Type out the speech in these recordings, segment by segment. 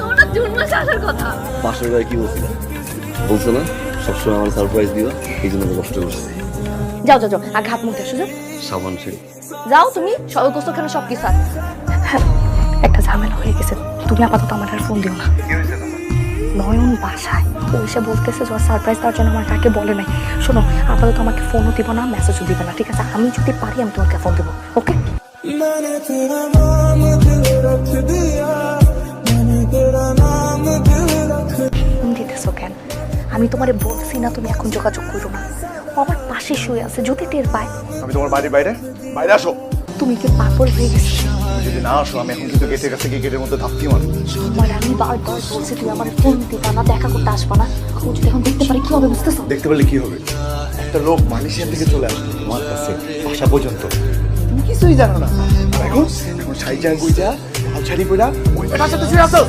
তোমরা জুন মাসে আসার কথা। পাশের গায়ে কি বলছিল বলছো না? সবসময় আমার সারপ্রাইজ দিও এই জন্য তো কষ্ট করছি। যাও যাও যাও আগে হাত মুখ যাও। সাবান যাও তুমি গোস্তখানে সব কিছু আছে। হ্যাঁ, একটা ঝামেলা হয়ে গেছে। তুমি আপাতত আমার আর ফোন দিও না। নয়ন বাসায় ও এসে বলতেছে যে সারপ্রাইজ দেওয়ার জন্য আমার কাকে বলে নাই শোনো আপাতত আমাকে ফোনও দিব না মেসেজও দিবে না ঠিক আছে আমি যদি পারি আমি তোমাকে ফোন দেবো ওকে मैंने तेरा नाम दिल रख दिया मैंने तेरा नाम दिल रख ফোন দিতেছো কেন আমি তোমারে বলছি না তুমি এখন যোগাযোগ করো না ও আমার পাশে শুয়ে আছে যদি টের পায় আমি তোমার বাড়ির বাইরে বাইরে আসো তুমি কি পাগল হয়ে গেছো তুমি যদি না আসো আমি এখন কিন্তু গেটের কাছে গিয়ে গেটের মধ্যে ধাপ্তি মারব। আমার আমি বারবার বলছি তুমি আমার ফোন দিবা না দেখা করতে আসবা না। ও যদি এখন দেখতে পারে কি হবে বুঝতেছো? দেখতে পারলে কি হবে? একটা লোক মালয়েশিয়া থেকে চলে আসবে তোমার কাছে বাসা পর্যন্ত। তুমি কিছুই জানো না। এখন এখন সাইজা গুইজা হাল ছাড়ি পড়া ওই বেটার সাথে শুয়ে আছো।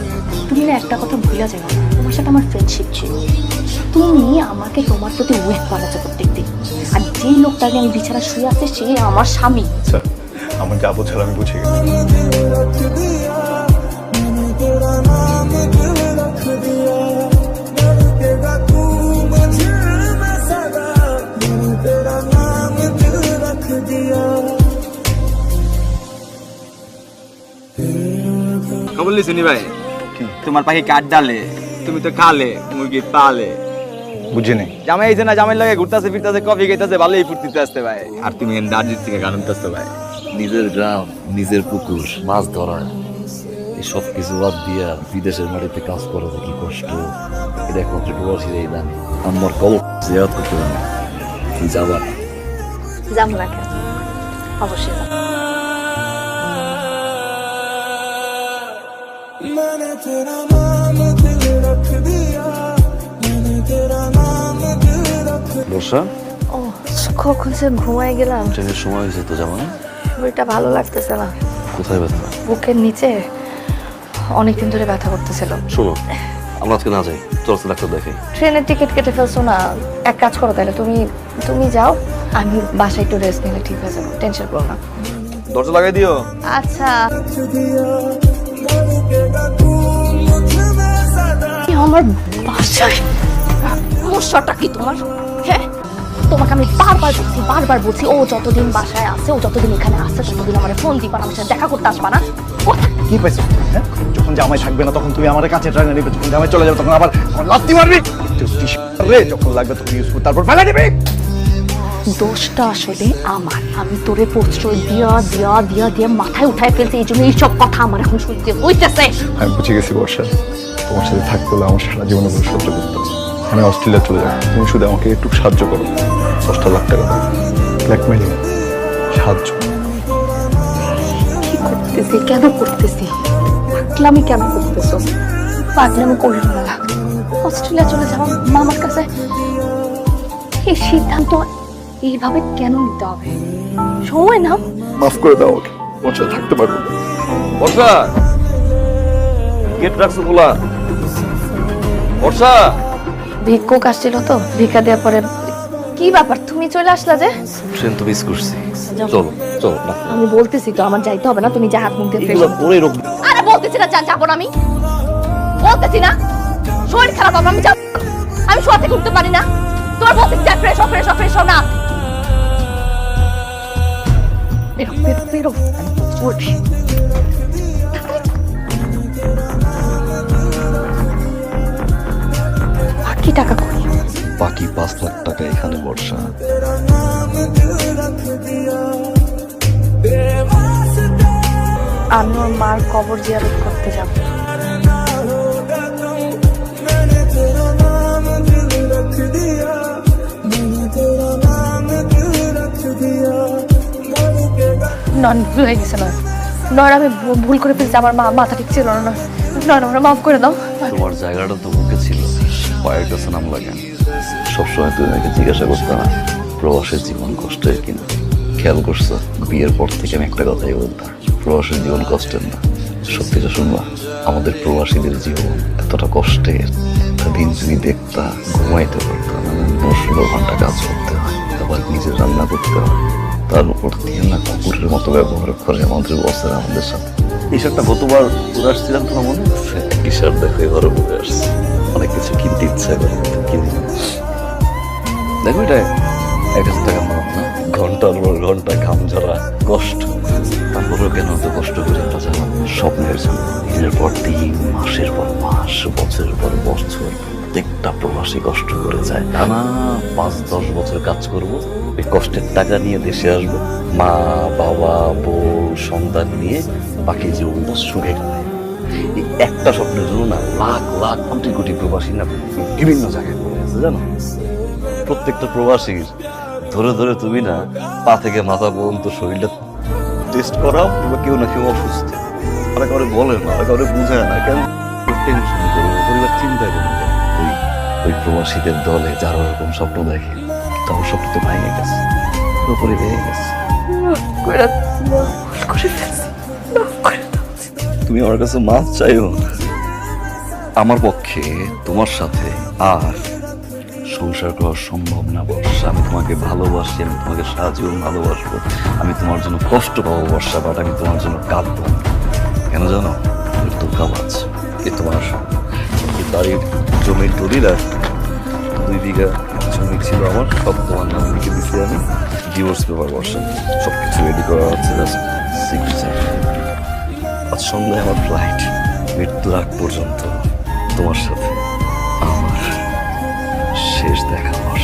তুমি না একটা কথা ভুলে যাও তোমার সাথে আমার ফ্রেন্ডশিপ ছিল। তুমি আমাকে তোমার প্রতি ওয়েট বানাচ্ছো প্রত্যেক দিন আর যেই লোকটাকে আমি বিছানা শুয়ে আছে সে আমার স্বামী। আমার যা বোঝাল আমি বুঝে গেছি। খবর ভাই? তোমার পাখি কাঠ ডালে তুমি তো খালে মুরগি পালে। বুঝে নেই। জামাই এই যে না জামাই লাগে ঘুরতেছে ফিরতেছে কফি খাইতেছে ভালোই ফুর্তিতে আসতে ভাই। আর তুমি দার্জিলিং থেকে গান ভাই। নিজের গ্রাম নিজের পুকুর মাছ ধরা এই সব কিছু বাদ দিয়া বিদেশের মাটিতে কাজ করা যে কি কষ্ট এটা একমাত্র প্রবাসীরাই জানে আমার কবর জিয়ারত করতে জানে তুই যাবা যাবো না কেন অবশ্যই যাবো। मैंने तेरा नाम दिल रख दिया मैंने तेरा नाम दिल रख বর্ষা ও কখন সে ঘুমায় গেলাম ট্রেনের সময় হয়েছে তো যাবা না শরীরটা ভালো লাগতেছে না। কোথায় ব্যথা? বুকের নিচে অনেকদিন ধরে ব্যথা করতেছিল। শুনো আমরা আজকে না যাই চলো ডাক্তার দেখাই। ট্রেনের টিকিট কেটে ফেলছো না? এক কাজ করো তাহলে তুমি তুমি যাও আমি বাসায় একটু রেস্ট নিলে ঠিক হয়ে টেনশন করো না। দরজা লাগাই দিও। আচ্ছা। আমার বাসায়? সমস্যাটা কি তোমার? তোমাকে আমি বারবার বলছি বারবার বলছি ও যতদিন বাসায় আছে ও যতদিন এখানে আছে ততদিন আমার ফোন দিবা আমার সাথে দেখা করতে আসবা না। কি পাইছো হ্যাঁ? যখন জামাই থাকবে না তখন তুমি আমার কাছে ট্রেনে নিবে যখন জামাই চলে যাবে তখন আবার লাত্তি মারবি। রে যখন লাগবে তখন ইউজ কর তারপর ফেলে দিবি। দোষটা আসলে আমার। আমি তোরে প্রশ্রয় দিয়া দিয়া দিয়া দিয়া মাথায় উঠায় ফেলছি এই জন্য এইসব কথা আমার এখন শুনতে হইতেছে। আমি বুঝে গেছি বর্ষা। তোমার সাথে থাকতে হলে আমার সারা জীবনে সহ্য করতে হবে। আমি অস্ট্রেলিয়া চলে যাব তুমি শুধু আমাকে একটু সাহায্য করো। দশটা লাখ টাকা দাও। ব্ল্যাকমেইল সাহায্য। কি করতেছি? কেন করতেছি? পাগলামি কেন করতেছো? পাগলামি করি না। অস্ট্রেলিয়া চলে যাওয়া মামার কাছে। এই সিদ্ধান্ত এইভাবে কেন নিতে হবে? সময় নাও। মাফ করে দাও আমাকে। তোমার সাথে থাকতে পারব না। বর্ষা! গেট রাখছো খোলা। বর্ষা! ভিক্ষুক আসছিল তো ভিক্ষা দেওয়ার পরে কি ব্যাপার? তুমি চলে আসলা যে? ট্রেন তো মিস করছি। চলো চলো আমি বলতেছি তো আমার যাইতে হবে না তুমি যা হাত মুখ দিয়ে ফ্রেশ এগুলো পরে রোগ আরে বলতেছি না যা যাব না আমি। বলতেছি না। শরীর খারাপ হবে আমি যাব। আমি থেকে উঠতে পারি না। তোমার বলতেছি যা ফ্রেশ ফ্রেশ ফ্রেশ না। বেরো বেরো বেরো। টাকা করি। বাকি পাঁচ লাখ টাকা এখানে বর্ষা। আমি ওর মার কবর জিয়ারত করতে যাব। নন হয়ে গেছে না নয় আমি ভুল করে ফেলছি আমার মা মাথা ঠিক ছিল না নয় আমরা মাফ করে দাও। তোমার জায়গাটা তো মুখে ছিল। পায়ের কাছে নাম লাগে। সবসময় তুমি আমাকে জিজ্ঞাসা করতে না প্রবাসের জীবন কষ্টের কিনা। খেয়াল করছ বিয়ের পর থেকে আমি একটা কথাই বলতাম প্রবাসের জীবন কষ্টের না। সত্যিটা শুনবা আমাদের প্রবাসীদের জীবন এতটা কষ্টের দিন তুমি দেখতা ঘুমাইতে পারতাম না ষোলো ঘণ্টা কাজ করতে হয় আবার নিজে রান্না করতে হয়। তার উপর দিয়ে না কুকুরের মতো ব্যবহার করে আমাদের বসের আমাদের সাথে। এই শার্টটা গতবার ঘুরে আসছিলাম তোমার মনে? আছে কি শার্ট দেখো এবারও ঘুরে আসছে। ইচ্ছা করে কিন্তু দেখো এটা এক হাজার টাকা মারাম না? ঘণ্টার পর ঘণ্টা ঘাম ঝরা কষ্ট। তারপরেও কেন এত কষ্ট করে একটা জানো স্বপ্নের দিনের পর দিন মাসের পর মাস বছরের পর বছর প্রত্যেকটা প্রবাসী কষ্ট করে যায়। টানা পাঁচ দশ বছর কাজ করব এই কষ্টের টাকা নিয়ে দেশে আসব। মা বাবা বউ সন্তান নিয়ে বাকি জীবনটা সুখে একটা স্বপ্নের জন্য না লাখ লাখ, কোটি কোটি প্রবাসী না বিভিন্ন জায়গায় পড়ে আছে জানো? প্রত্যেকটা প্রবাসীর ধরে ধরে তুমি না পা থেকে মাথা পর্যন্ত শরীরটা টেস্ট করাও কিংবা কেউ না কেউ অসুস্থ। ওরা কাউরে বলে না ওরা কাউরে বুঝায় না, কেন? টেনশন করব পরিবার চিন্তা করব ওই ওই প্রবাসীদের দলে যারা ওরকম স্বপ্ন দেখে তাও স্বপ্ন তো ভেঙে গেছে। পুরোপুরি ভেঙে গেছে। করে করে ফেলছি করে। তুমি আমার কাছে মাছ চাইও। আমার পক্ষে তোমার সাথে আর সংসার করা সম্ভব না, বর্ষা। আমি তোমাকে ভালোবাসি, আমি তোমাকে সাহায্য ভালোবাসবো। আমি তোমার জন্য কষ্ট পাবো, বর্ষা বাট আমি তোমার জন্য কাঁদবো। কেন জানো? তো কাবাজ এ তোমার বাড়ির জমির দলিল আর দুই বিঘা জমি ছিল আমার, সব তোমার নাম লিখে দিচ্ছি আমি। Divorce paper Barsha. সব কিছু রেডি করা হচ্ছে সিগনেচার আজ সন্ধ্যায় আমার ফ্লাইট মৃত্যুর আগ পর্যন্ত তোমার সাথে আমার শেষ দেখা আমার